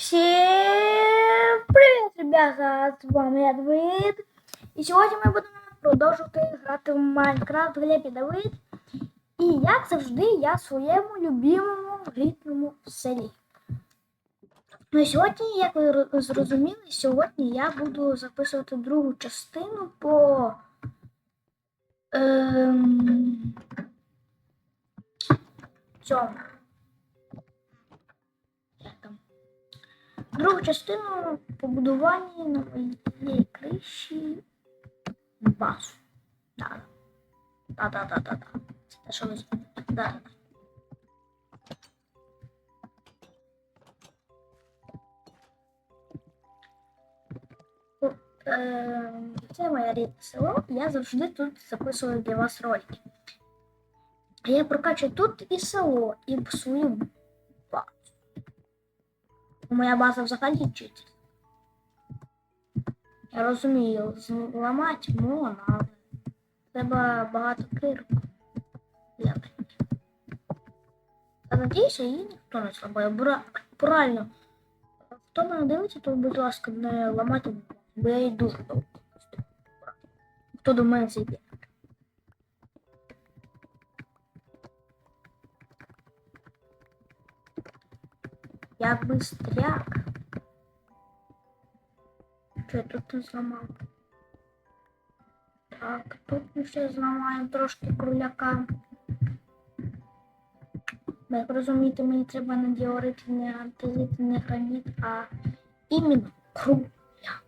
Всім привіт, ребята! З вами я Давид. І сьогодні ми будемо продовжувати грати в Майнкрафт Глеб і Давид. І як завжди, я в своєму любимому рідному селі. Ну сьогодні, як ви зрозуміли, сьогодні я буду записувати другу частину по. Ем, цьому. Другу частину побудування криші базу. Так. Так, так, так, так. Це те, що ви зробите. Да. Це моє рідне село. Я завжди тут записую для вас ролики. Я прокачую тут і село, і свою. Моя база взагалі чить. Я розумію, зламати можна, але треба багато кирок. Я надіюся, її ніхто не. Бра... Правильно. Хто мене дивиться, то, будь ласка, не ламайте, бо я її дуже довго. Хто до мене зайде. Я быстряк. Що я тут не зламав? Так, тут ми ще зламаємо трошки кругляка. Бо, Як розумієте, мені треба не діорит, не антизит, не граніт, а іменно кругляк.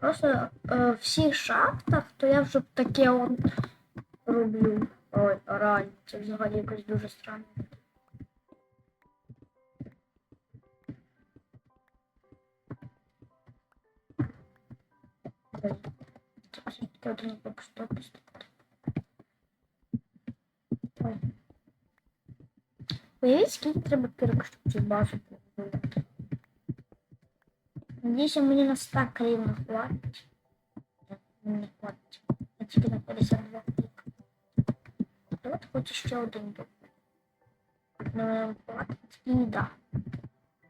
Просто е, в всіх шахтах, то я вже таке от роблю. Ой, реально, це взагалі якось дуже странно. Ой. Уявіть, скільки треба кирок, щоб цю базу побудувати. Надіюся, мені на 100 рівно хватить. Мені не хватить. Я тільки на 52 клік. От хочу ще один був. Ну, хватить. І да.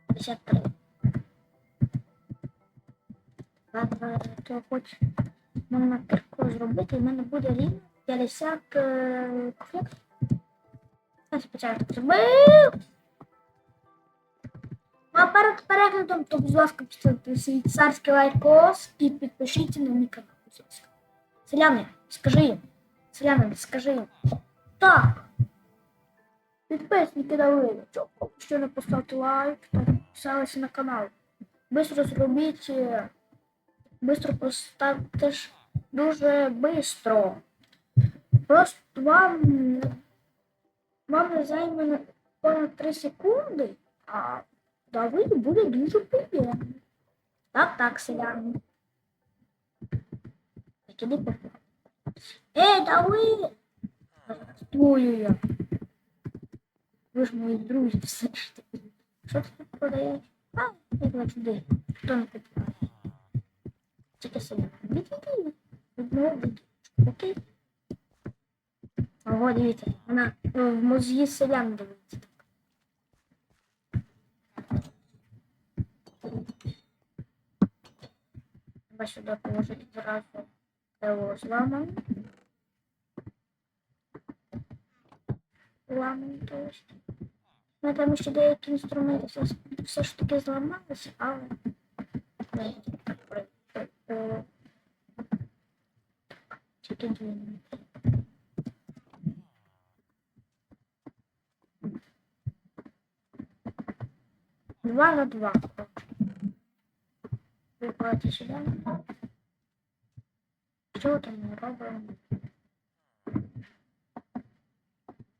53. Ладно, то хоч можна кирку зробити, і в мене буде рівно 50 е, конфліктів. Я спочатку зробив. А перед переглядом, то, будь ласка, поставте царський лайкос і підпишіться на мій канал. Селяни, скажи їм. Селяни, скажи їм. Так. Підписники дали. Що не поставте лайк та підписалися на канал. Бистро зробіть. е, Бистро поставте ж дуже бистро. Просто вам вам не займе понад 3 секунди, а Давиду буде дуже приємно. Так, так, селяни. Ей, Давид! Стою я. Ви ж мої друзі все ж таки. Що ти тут продаєш? А, я туди. Хто не купує? Тільки селяни. Відійди. Одного Окей? Ого, дивіться, вона е, в мозгі селян дивиться. Треба сюди положити зразу його зламану. Есть. Ну, там ще деякі інструменти все, все ж таки зламалися, але... Не, Тільки дві минути. Два на два. Виходите сюди. Що там ми робимо?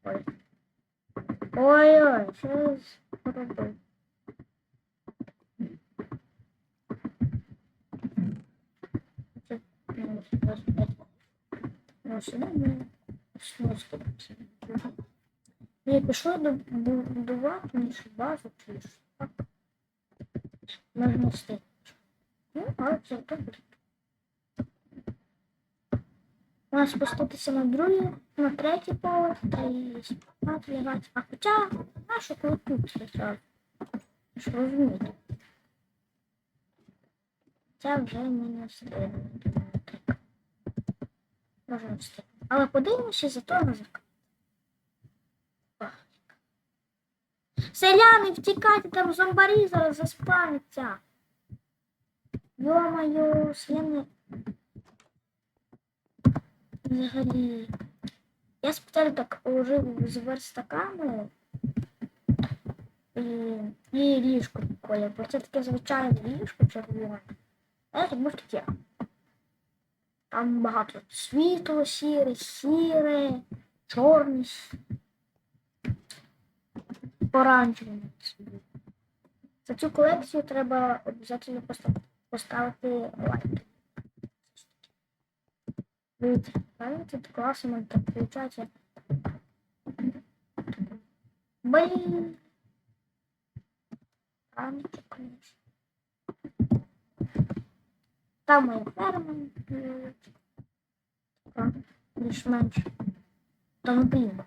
Ой. Ой-ой, що я зробив? Це, ну, ось, ось. Ну, сюди ми сносимо. Я пішла до будувати нашу базу чи що. Так. Можна встати. Ну, але це добре. У нас спуститися на другий, на третій поверх та і спати. А хоча що коли тут зразу? Що розумієте? Це вже не встигне. Може не встигне. Але подивимося зато на закат. Селяни, втікайте, там зомбарі зараз заспавняться. Йо-моє, селяни. Взагалі. Я спеціально так положив з верстаками і, і ліжко колір, бо це таке звичайне ліжко червоне. А це може таке. Там багато світло, сіре, сіре, чорне, оранжеве. За цю колекцію треба обов'язково поставити лайк. Тут класно так виходить. Блін. Ранчо, конечно. Там моя ферма. Лишь меньше. Там блін.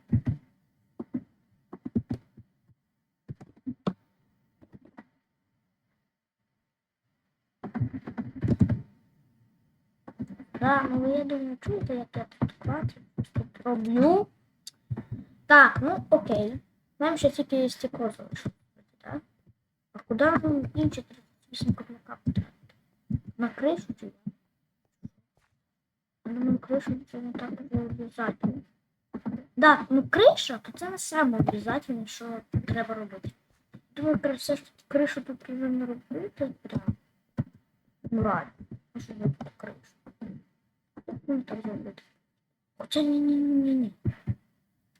Да, ну я думаю, чуєте, як я тут роблю. Так, ну окей. Нам ще тільки стекло залишилось, так? А куди нам інші 38 копійка потратити? На кришу чи? Думаю, кришу це не так обов'язково. Да, ну криша, то це не саме обов'язково, що треба робити. Думаю, кри- все ж кришу тут не робити прям. Ну реально, ну, що робити кришу. Так зробити. Ні, ні.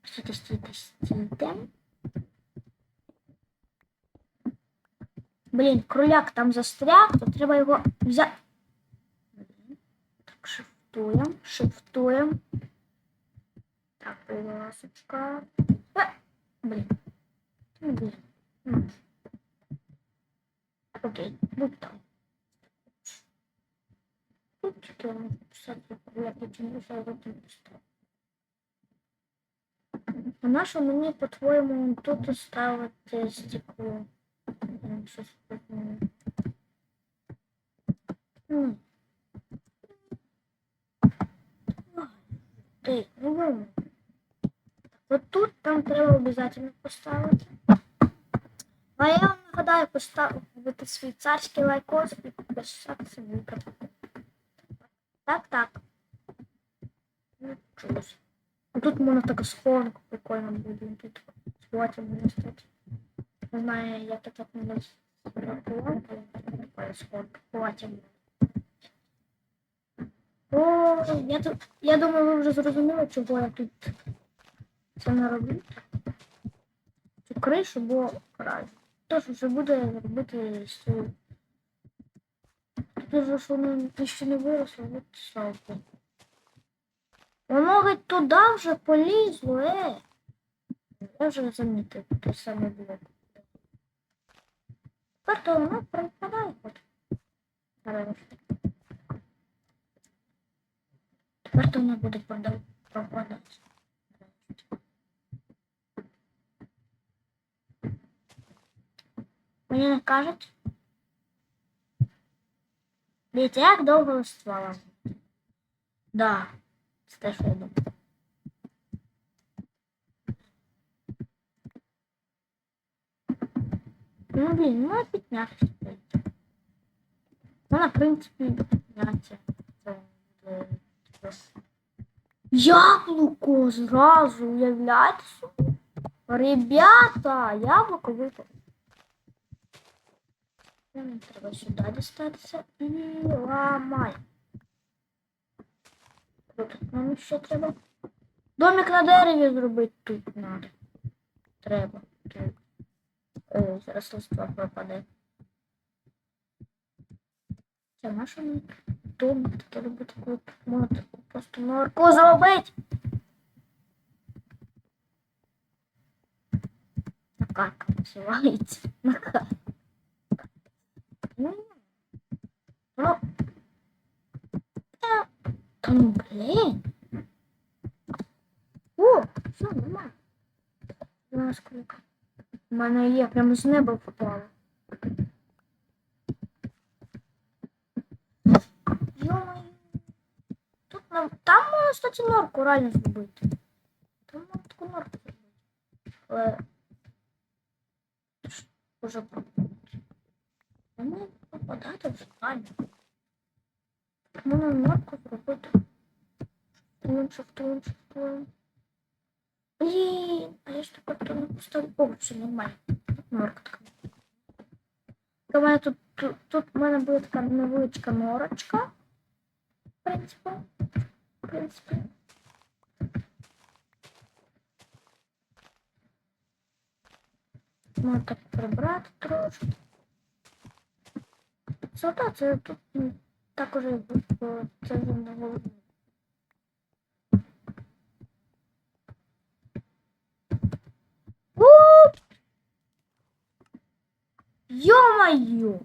Стійте, стійте. Блін, кроляк там застряг, то треба його взяти. Так, шифтуємо, шифтуємо. Так, будь ласочка. Е, Блін. Ну. Ну. Окей, будь там. Чотири можна писати, я потім. А на що мені, по-твоєму, тут ставити стекло? Щось. М. Ти, ну ладно. От тут там треба обов'язково поставити. А я вам нагадаю поставити свій царський лайкос і підписатися канал. Так, так. Ну, чогось. А Тут можна така схованка прикольно буде. Тут сховати можна стати. Не знаю, як я так не зрахував, але така схованка. Ховати. О, я, тут, я думаю, ви вже зрозуміли, чого я тут це не роблю. Цю кришу, бо край. Тож вже буде робити цю. Тут же що воно ще не виросло, от славку. Воно геть туди вже полізло, е. Я вже замітив, те саме було. Тепер то воно припадає хоч. Нарешті. Тепер то воно буде пропадати. Мені не кажуть. Дивіться, як довго листвала. Да, це те, що я думаю. Ну, блін, ну піднятися. Ну, на принципі, підняття. Це буде таке. Яблуко зразу, уявляєте собі? Ребята, яблуко випало. Треба сюди дістатися і ламай. Тут нам ще треба. Домик на дереві зробити тут треба. Треба. Тут. Ой, зараз листва пропаде. Це наша ми домик таке робити, коли можна таку просто норку зробити. Накарка називається. Накарка. Ну, ну, та, та ну, блін. О, все, нас круг. У мене є, прямо з неба впало. Йо-моє. Тут нам. Там можна, кстати, норку реально зробити. Там можна таку норку зробити. Але. Уже пропадати. Мені попадати вже реально. Можна норку зробити. Втулим, втулим, втулим. Блін, а я ж тепер то не поставлю. О, все нормально. Норка така. У тут, тут, тут в мене буде така невеличка норочка. В принципі. В принципі. Можна так прибрати трошки. Зато це тут також е, це вже не головне. Ё-моё!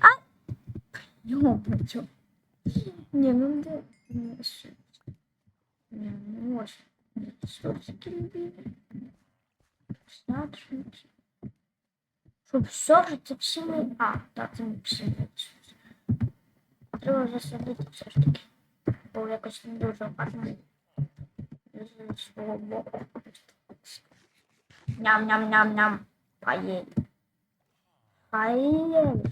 А? Ё-моё! Не, ну да... Не, ошибся. Не, ну очень. Сорсики любили. Смотрите. Щоб все ж це всі ми... А, так, це не всі ми. Треба засадити все ж таки. Бо якось не дуже гарно. Свого боку. Ням-ням-ням-ням. Поїли. Поїли.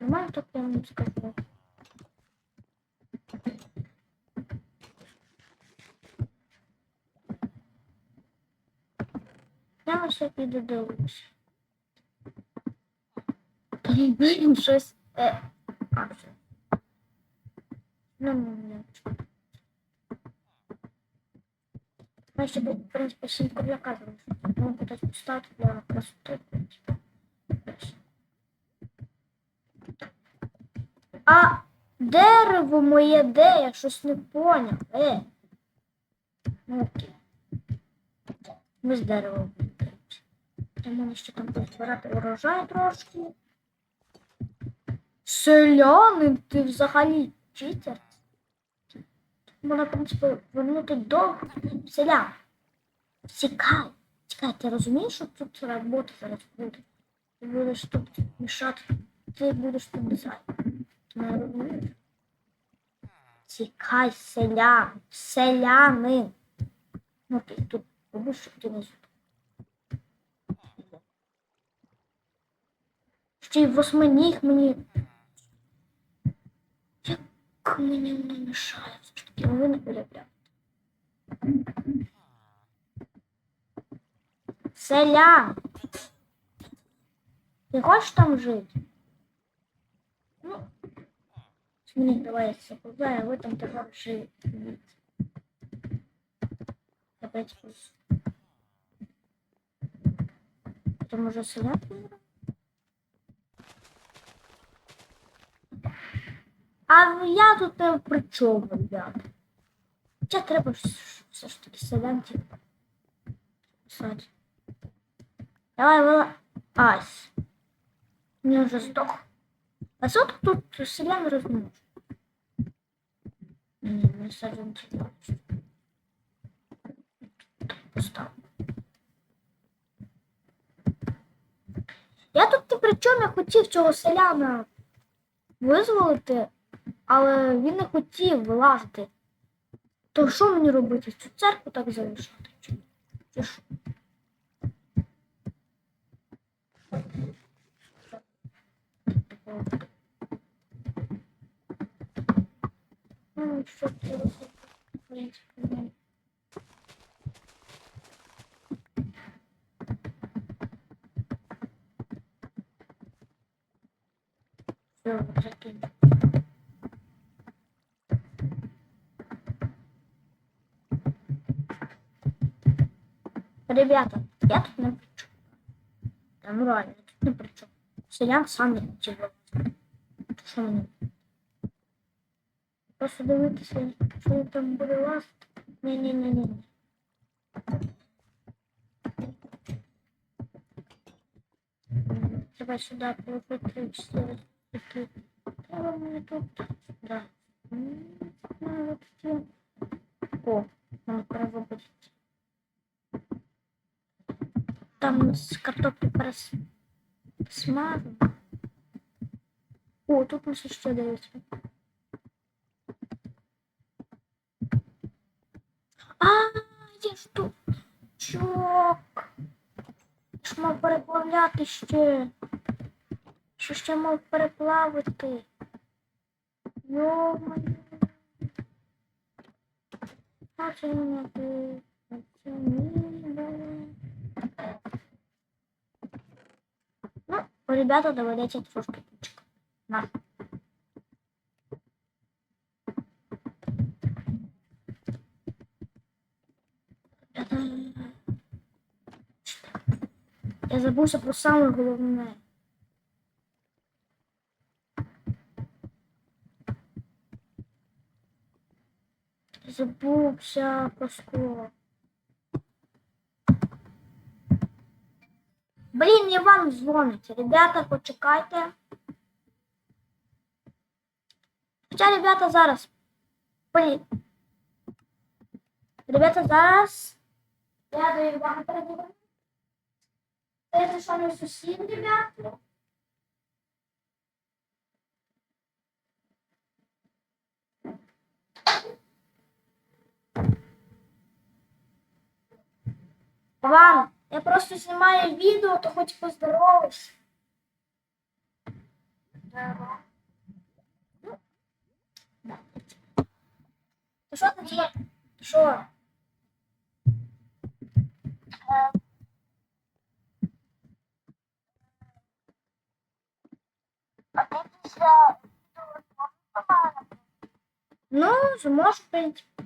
Нормально так я вам скажу. Я все піду дивлюся. Блін, щось. Е. А, все. Ну, ну. Я ще, в принципі, сім кругляка залишу. Можу кудись поставити для. Ось. А дерево моє де? Я щось не поняв. Е. Ну, окей. Ми з дерева виберемося. Тому ще там збирати урожай трошки. Селянин, ти взагалі читер. Можна, в принципі, вернути до селян. Чекай, чекай, ти розумієш, що тут робота зараз буде? Ти будеш тут мішати, ти будеш тут дизайн. Не розумієш? Чекай, селян, селянин. Ну, ти тут побудь, щоб ти не зуб. Ще й восьминіг мені. Як мені воно мішає? Ви не полюбляєте. Селян! Ти хочеш там жити? Ну, Сміх давай запускай, а там тепер живете. Опять плюс. Это може селян? А я тут не при чому, ребята. Хоча треба все ж таки селян типу. Писати. Давай, вила. Ась. Мені вже здох. А що тут селян розмножу? Ні, не селян типу. Постав. Я тут ні при чому я хотів цього селяна визволити, але він не хотів вилазити. То що мені робити? Цю церкву так залишати? Чи, що? Ну, що це робити? В принципі, ну. Все, закинь. Ребята, я тут не при чому. Та ну реально, я тут не при чому. Селян сам не хотів. вилазити. Що мені? Просто дивитися, що він там буде лазити. Ні-ні-ні-ні. Треба сюди положити 4 такі. Треба мені тут. Да. М, ну, такі. О, нам треба буде. Там з картоплі перес... смажу. О, тут нас ще дається. А, я ж тут. Чок. Ж мав переплавляти ще. Що ще мав переплавити? Йо-моє. А це не це ні, Ну, ребята, доведеться трошки почекати. На. Я забувся про саме головне. Забувся про скло. Блін, Іван дзвонить. Ребята, почекайте. Хоча, ребята, зараз. Блін. Ребята, зараз. Я до Івана передаю. Це що не сусід, ребята? Іван, я просто знімаю відео, то хоч поздоровайся. Ага. Ну, да. Ти що ти тебе? Що? А ти після Ну, зможеш, в принципі.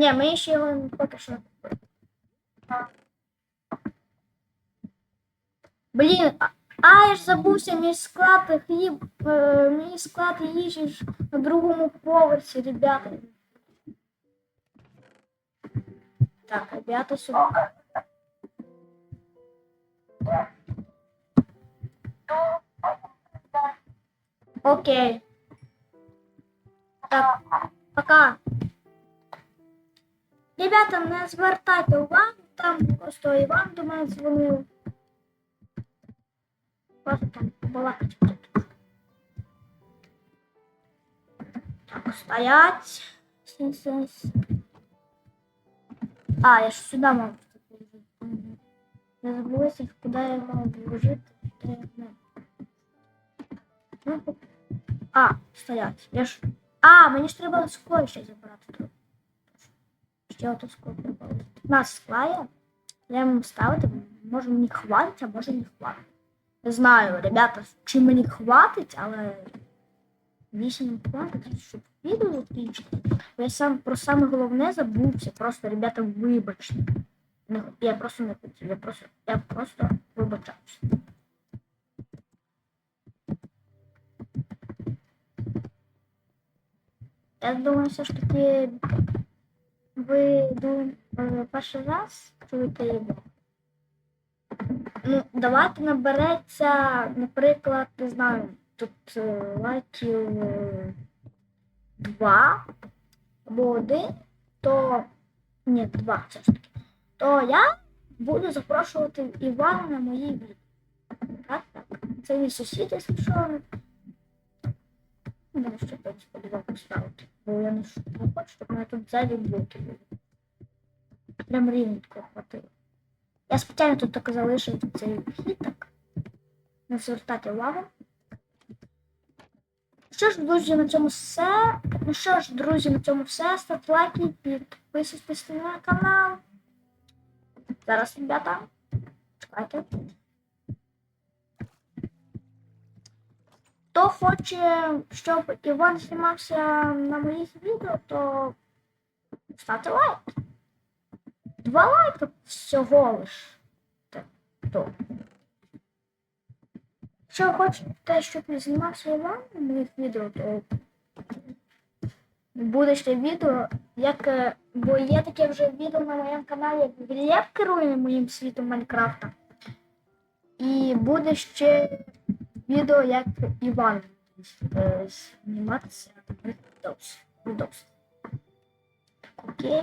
Ні, ми ще його поки що. Блін, а я ж забувся мій склад хліб, е, мій склад їжі ж на другому поверсі, ребята. Так, ребята, сюди. Окей. Звертайте увагу, там просто Іван до мене дзвонив. Просто там побалакати. Так, стоять. А, я ж сюди мав. Я забулася, куди я мав вложити. Ну, а, стоять. Я ж. А, мені ж треба ще забрати тут. Ще ото скло треба. У нас скла є. Йому ставити. Може мені хватить, а може не хватить. Не знаю, ребята, чи мені хватить, але вісім хватить, щоб відео закінчити. Я сам про саме головне забувся. Просто, ребята, вибачте. Я просто не хотів. Я просто, я просто вибачаюся. Я думаю, все ж таки ви дум- е, перший раз чуєте його. Ну, давайте набереться, наприклад, не знаю, тут е, лайків е, два або один, то ні, два все ж таки. То я буду запрошувати Івана на мої відео. Так, так. Це мій сусід, якщо Ну, ще потім подивав поставити. Бо я не, хочу, щоб мене тут зайві блоки були. Прям рівненько хватило. Я спеціально тут так залишив цей вхід. Не звертати увагу. Що ж, друзі, на цьому все. Ну що ж, друзі, на цьому все. Ставте лайки, підписуйтесь на канал. Зараз, ребята. Чекайте. Хто хоче, щоб Іван знімався на моїх відео, то ставте лайк. Два лайка всього лиш. То. Якщо хочете, щоб я знімався Іван на моїх відео, то буде ще відео, як. е, Бо є таке вже відео на моєму каналі, як Глеб керує моїм світом Майнкрафта. І буде ще відео, як Іван е, зніматися відос. Так, окей.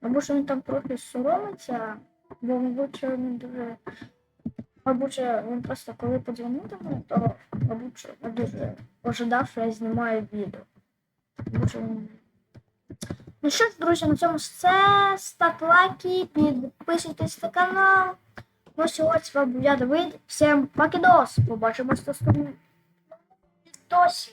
Або що він там трохи соромиться, бо, мабуть, він дуже. Мабуть, він просто коли подзвонив до мене, то мабуть, дуже ожидав, що я знімаю відео. Що він Ну що ж, друзі, на цьому все. Ставте лайки, підписуйтесь на канал. Ну, сьогодні з вами був я Давид. Всім покидос! Побачимось в наступному відосі.